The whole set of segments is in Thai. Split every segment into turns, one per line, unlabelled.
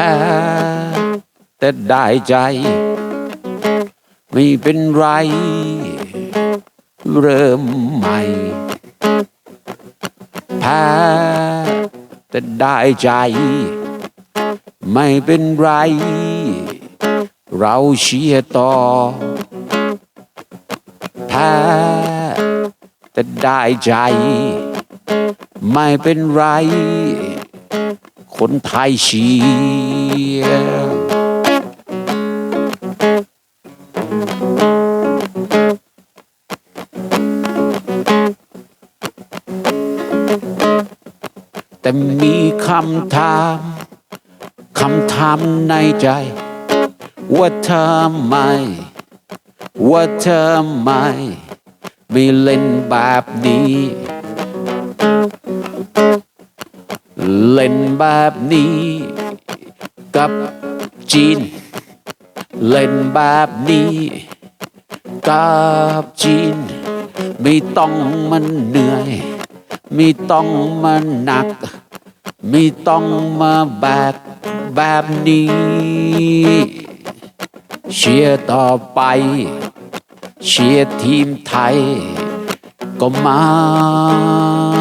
พ้แต่ได้ใจ ไม่เป็นไร เริ่มใหม่แพ้แต่ได้ใจ ไม่เป็นไร เราเชียร์ต่อแพ้แต่ได้ใจ ไม่เป็นไร คนไทยเชียร์แต่มีคำถามคำถามในใจ ว่าทำไมว่าทำไมไม่เล่นแบบนี้ เล่นแบบนี้ กับจีน เล่นแบบนี้ กับจีน ไม่ต้องมันเหนื่อย ไม่ต้องมาหนัก ไม่ต้องมาแบกแบบนี้ เชียร์ต่อไป เชียร์ทีมไทย ก็มัน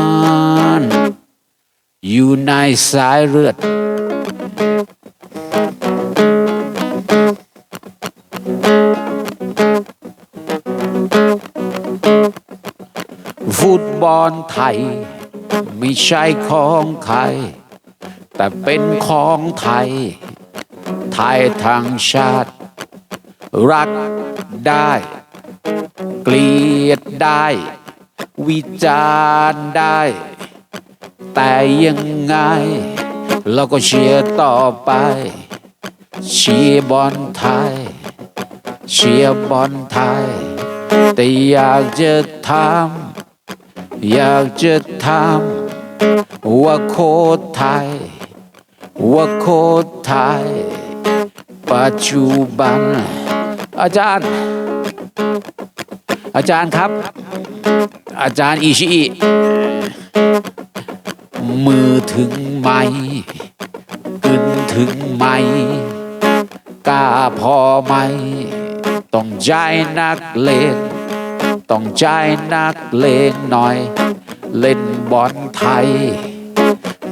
อยู่ในสายเลือด ฟุตบอลไทย ไม่ใช่ของใคร แต่เป็นของไทย ไทยทั้งชาติ รักได้ เกลียดได้ วิจารณ์ได้ แต่ยังไง เราก็เชียร์ต่อไป เชียร์บอลไทย เชียร์บอลไทย แต่อยากจะถามอยากจะถามว่าโคตรไทย ว่าโคตรไทย ปัจจุบัน อาจารย์ อาจารย์ครับ อาจารย์อิชิอิ มือถึงไหมกึนถึงไหมกล้าพอไหม ต้องใจนักเลงต้องใจนักเลงหน่อย เล่นบอลไทย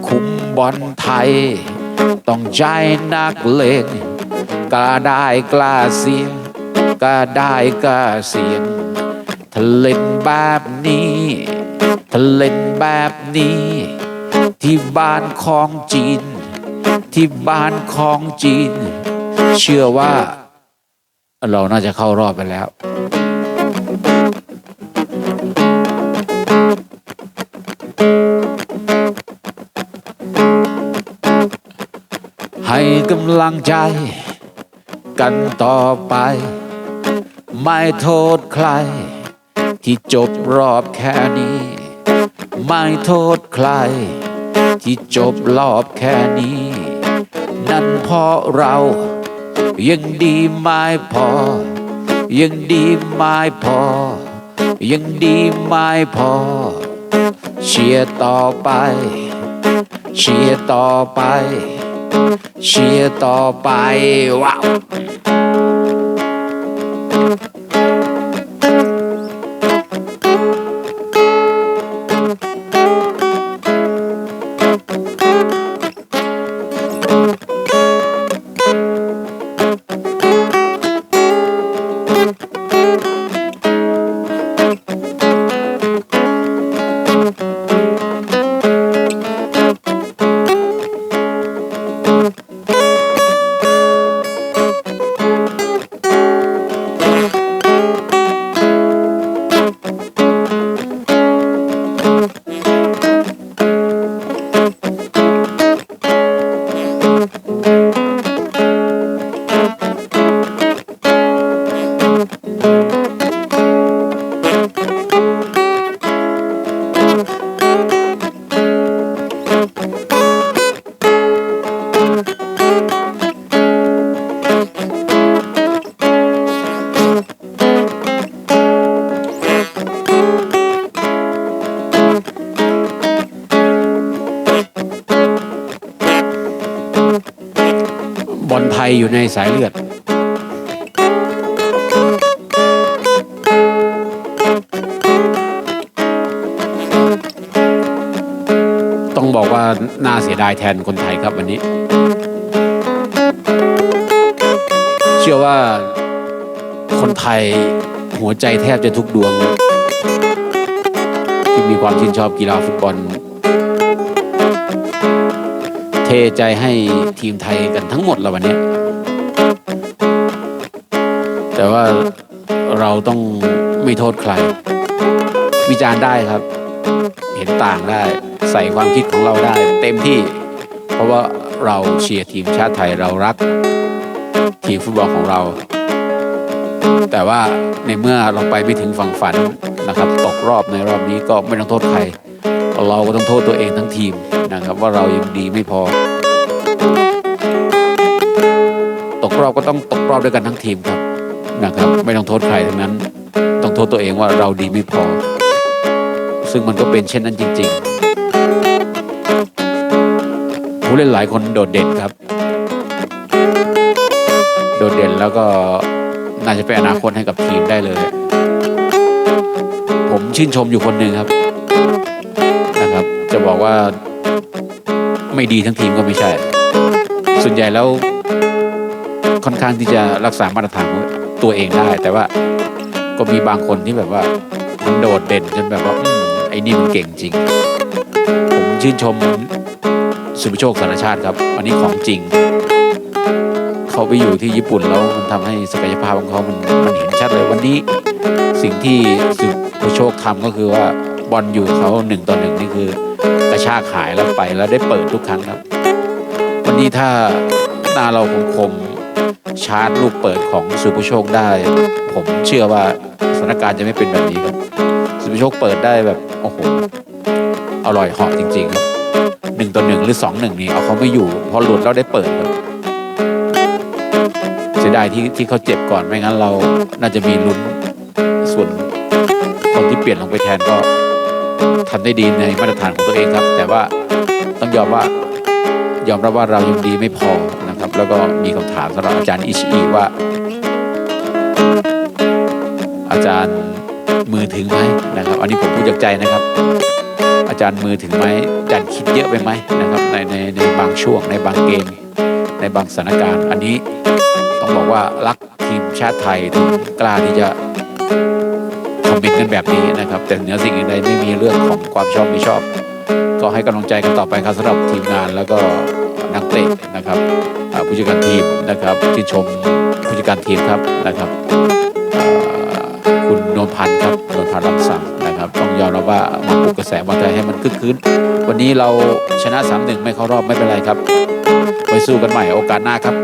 คุมบอลไทย ต้องใจนักเลงกล้าได้กล้าเสียงกล้าได้กล้าเสียงถ้าเล่นแบบนี้ถ้าเล่นแบบนี้ ที่บ้านของจีน ที่บ้านของจีน เชื่อว่า เราน่าจะเข้ารอบไปแล้ว ให้กำลังใจ กันต่อไป ไม่โทษใคร ที่จบรอบแค่นี้ ไม่โทษใคร ที่จบรอบแค่นี้ นั่นเพราะเรายังดีไม่พอ ยังดีไม่พอ ยังดีไม่พอ เชียร์ต่อไป เชียร์ต่อไป เชียร์ต่อไปว้าว อยู่ในสายเลือด ต้องบอกว่าน่าเสียดายแทนคนไทยครับวันนี้ เชื่อว่าคนไทยหัวใจแทบจะทุกดวง ที่มีความชื่นชอบกีฬาฟุตบอลเทใจให้ทีมไทยกันทั้งหมดแล้ววันนี้ ว่าเราต้องไม่โทษใคร วิจารณ์ได้ครับ เห็นต่างได้ ใส่ความคิดของเราได้ เต็มที่ เพราะว่าเราเชียร์ทีมชาติไทยเรารัก ทีมฟุตบอลของเรา แต่ว่าในเมื่อเราไปไม่ถึงฝั่งฝันนะครับตกรอบในรอบนี้ก็ไม่ต้องโทษใคร เราก็ต้องโทษตัวเองทั้งทีมนะครับ ว่าเรายังดีไม่พอ ตกรอบก็ต้องตกรอบด้วยกันทั้งทีมครับ นะครับ ไม่ต้องโทษใครทั้งนั้น ต้องโทษตัวเองว่าเราดีไม่พอ ซึ่งมันก็เป็นเช่นนั้นจริง ๆ ผู้เล่นหลายคนโดดเด่นครับ โดดเด่นแล้วก็น่าจะเป็นอนาคตให้กับทีมได้เลย ผมชื่นชมอยู่คนหนึ่งครับนะครับ จะบอกว่าไม่ดีทั้งทีมก็ไม่ใช่ ส่วนใหญ่แล้วค่อนข้างที่จะรักษามาตรฐานอ ตัวเองได้ แต่ว่าก็มีบางคนที่แบบว่ามันโดดเด่นจนแบบว่าอไอ้นี่มันเก่งจริง ผมชื่นชมสุภโชคสารชาติครับวันนี้ของจริง เขาไปอยู่ที่ญี่ปุ่นแล้วมันทำให้ศักยภาพของเขามันมันเห็นชัดเลยวันนี้สิ่งที่สุภโชคทำก็คือว่าบอลอยู่เขาหนึ่งต่อหนึ่งนี่คือกระชากหายแล้วไปแล้วได้เปิดทุกครั้งครับ วันนี้ถ้าหน้าเราคมคม ชาร์จลูกเปิดของสุภโชคได้ ผมเชื่อว่าสถานการณ์จะไม่เป็นแบบนี้ครับ สุภโชคเปิดได้แบบโอ้โหอร่อยเหาะจริง ๆ ครับหนึ่งต่อหนึ่งหรือสองหนึ่งนี่เอาเขาไม่อยู่พอหลุดแล้วได้เปิดครับเสียดายที่ที่เขาเจ็บก่อนไม่งั้นเราน่าจะมีลุ้นส่วนคนที่เปลี่ยนลงไปแทนก็ทำได้ดีในมาตรฐานของตัวเองครับ แต่ว่าต้องยอมว่ายอมรับว่าเรายังดีไม่พอ แล้วก็มีคำถามสำหรับอาจารย์อิชิอิว่า อาจารย์มือถึงไหมนะครับ อันนี้ผมพูดจากใจนะครับ อาจารย์มือถึงไหมอาจารย์คิดเยอะไปไหมนะครับในในในบางช่วงในบางเกม ในบางสถานการณ์ อันนี้ต้องบอกว่ารักทีมชาติไทยถึงกล้าที่จะคอมเมนต์กันแบบนี้นะครับ แต่เหนือสิ่งอื่นใดไม่มีเรื่องของความชอบไม่ชอบ ก็ให้กำลังใจกันต่อไปครับสำหรับทีมงานแล้วก็นักเตะนะครับ ผู้จัดการทีมนะครับที่ชมผู้จัดการทีมครับนะครับคุณโนนพันธ์ครับโนนพันธ์รังสรรค์นะครับต้องยอมรับว่ามาปลุกกระแสบอลไทยให้มันคึกคืนวันนี้เราชนะ3-1ไม่เข้ารอบไม่เป็นไรครับ ไปสู้กันใหม่โอกาสหน้าครับ